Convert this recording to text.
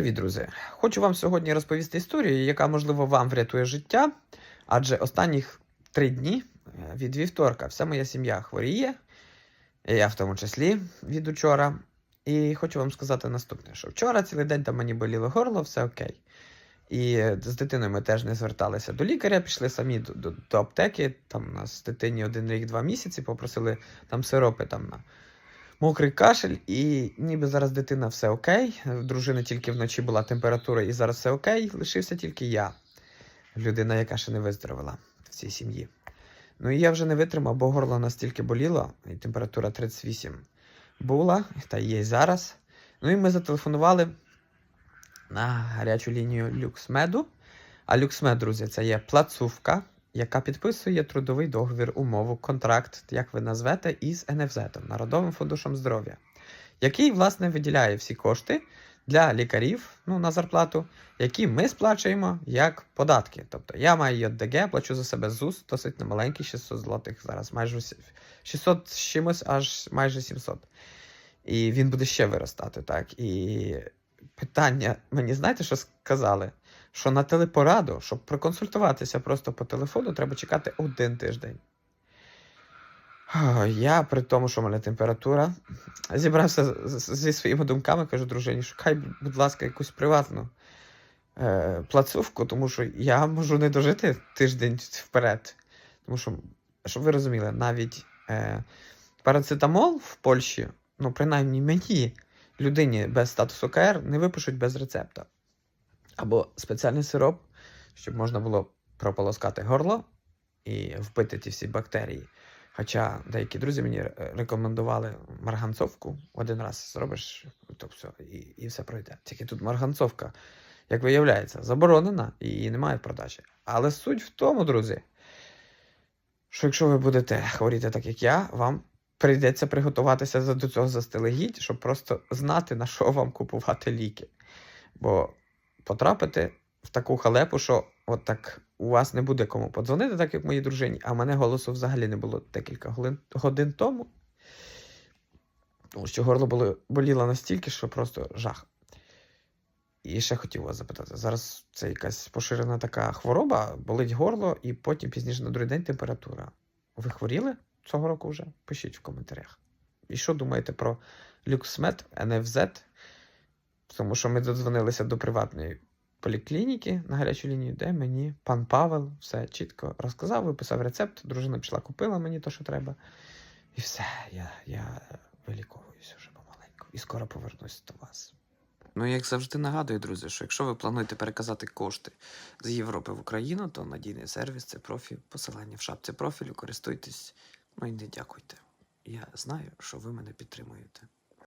Привіт, друзі! Хочу вам сьогодні розповісти історію, яка, можливо, вам врятує життя. Адже останніх три дні е, від вівторка вся моя сім'я хворіє, і я в тому числі від учора. І хочу вам сказати наступне: що вчора цілий день там мені боліло горло, все окей. І з дитиною ми теж не зверталися до лікаря, пішли самі до, до, до аптеки. Там у нас дитині один рік, два місяці, попросили там сиропи там на мокрий кашель, і ніби зараз дитина все окей. В дружини тільки вночі була температура, і зараз все окей. Лишився тільки я, людина, яка ще не виздоровила в цій сім'ї. Ну і я вже не витримав, бо горло настільки боліло, і температура 38 була, та є й зараз. Ну і ми зателефонували на гарячу лінію Люксмеду. А Люксмед, друзі, це є плацувка, яка підписує трудовий договір, умову, контракт, як ви назвете, із НФЗ, Народовим фондушем здоров'я, який, власне, виділяє всі кошти для лікарів ну, на зарплату, які ми сплачуємо як податки. Тобто я маю ЙДГ, плачу за себе ЗУС, досить немаленький, 600 злотих зараз, майже усі- 600 з чимось, аж майже 700. І він буде ще виростати, так. І питання, мені знаєте, що сказали? Що на телепораду, щоб проконсультуватися просто по телефону, треба чекати один тиждень. Я, при тому, що в мене температура, зібрався зі своїми думками, кажу дружині, шукай, будь ласка, якусь приватну е, плацовку, тому що я можу не дожити тиждень вперед. Тому що, щоб ви розуміли, навіть е, парацетамол в Польщі, ну, принаймні мені, людині без статусу КР, не випишуть без рецепта. Або спеціальний сироп, щоб можна було прополоскати горло і вбити ті всі бактерії. Хоча деякі друзі мені рекомендували марганцовку. Один раз зробиш, то все, і, і все пройде. Тільки тут марганцовка, як виявляється, заборонена і її немає в продажі. Але суть в тому, друзі, що якщо ви будете хворіти так, як я, вам прийдеться приготуватися до цього заздалегідь, щоб просто знати, на що вам купувати ліки. Бо потрапити в таку халепу, що от так у вас не буде кому подзвонити, так як моїй дружині, а мене голосу взагалі не було декілька годин, тому. Тому що горло було, боліло настільки, що просто жах. І ще хотів вас запитати: зараз це якась поширена така хвороба, болить горло, і потім пізніше на другий день температура. Ви хворіли цього року вже? Пишіть в коментарях. І що думаєте про Люксмед, НФЗ? Тому що ми додзвонилися до приватної поліклініки на гарячу лінію, де мені пан Павел все чітко розказав, виписав рецепт, дружина пішла, купила мені те, що треба. І все, я, я виліковуюся вже помаленьку. І скоро повернусь до вас. Ну, як завжди нагадую, друзі, що якщо ви плануєте переказати кошти з Європи в Україну, то надійний сервіс це профі, посилання в шапці профілю, користуйтесь, ну і не дякуйте. Я знаю, що ви мене підтримуєте.